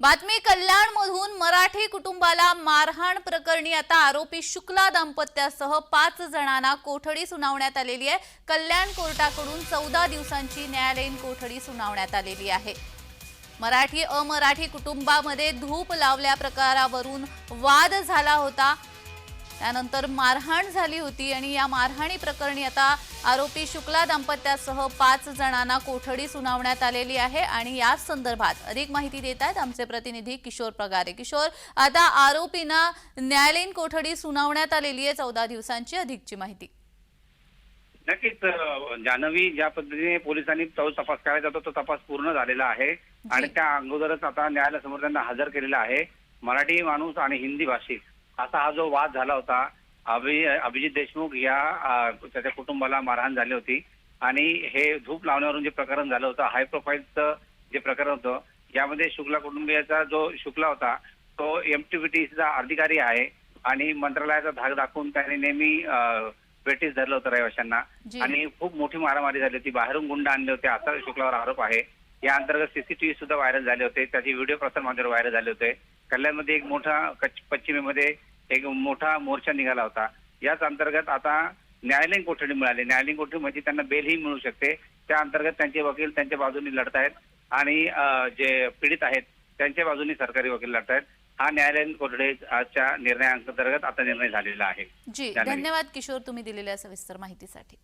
बातमी कल्याणमधून मराठी कुटुंबाला मारहाण प्रकरणी आता आरोपी शुक्ला दाम्पत्यासह पाच जणांना कोठडी सुनावण्यात आलेली आहे. कल्याण कोर्टाकडून चौदा दिवसांची न्यायालयीन कोठडी सुनावण्यात आलेली आहे. मराठी अमराठी कुटुंबामध्ये धूप लावल्या प्रकारावरून वाद झाला होता. त्यानंतर मारहाण झाली होती आणि या मारहाणी प्रकरणी आता आरोपी शुक्ला दाम्पत्यासह पाच जणांना कोठडी सुनावण्यात आलेली आहे आणि या संदर्भात अधिक माहिती देत आहेत आमचे प्रतिनिधी किशोर पगारे. किशोर आता आरोपींना न्यायालयीन कोठडी सुनावण्यात आलेली आहे. चौदा दिवसांची अधिकची माहिती. नक्कीच अं, जान्हवी ज्या पद्धतीने पोलिसांनी तो तपास करायचा होता तो तपास पूर्ण झालेला आहे. आणि त्या अगोदरच आता न्यायालयासमोर त्यांना हजर केलेला आहे. मराठी माणूस आणि हिंदी भाषिक. असा हा जो वाद झाला होता अभि अभिजित देशमुख या त्याच्या कुटुंबाला मारहाण झाली होती. आणि हे धूप लावण्यावरून जे प्रकरण झालं होतं हाय प्रोफाईलचं जे प्रकरण होतं यामध्ये शुक्ला कुटुंबियाचा जो शुक्ला होता तो एमटीबीटीचा अधिकारी आहे आणि मंत्रालयाचा धाक दाखवून त्याने नेहमी ब्रिटिश धरलं होतं रहिवाशांना. आणि खूप मोठी मारामारी झाली होती. बाहेरून गुंड आणले होते. असा शुक्लावर आरोप आहे. या अंतर्गत सीसीटीव्ही सुद्धा व्हायरल झाले होते. त्याचे व्हिडिओ प्रसार माध्यमावर व्हायरल झाले होते. कल्याणमध्ये एक मोठा कच्छ- पश्चिमेमध्ये एक मोठा मोर्चा निघाला होता. याच अंतर्गत आता न्यायालयीन कोठडी मिळाली. न्यायालयीन कोठडीमध्ये त्यांना बेलही मिळू शकते. त्या अंतर्गत त्यांचे वकील त्यांच्या बाजूने लढत आहेत आणि जे पीडित आहेत त्यांच्या बाजूने सरकारी वकील लढत आहेत. हा न्यायालयीन कोठडीच्या निर्णयाअंतर्गत आता निर्णय झालेला आहे. जी. धन्यवाद किशोर तुम्ही दिलेल्या सविस्तर माहितीसाठी.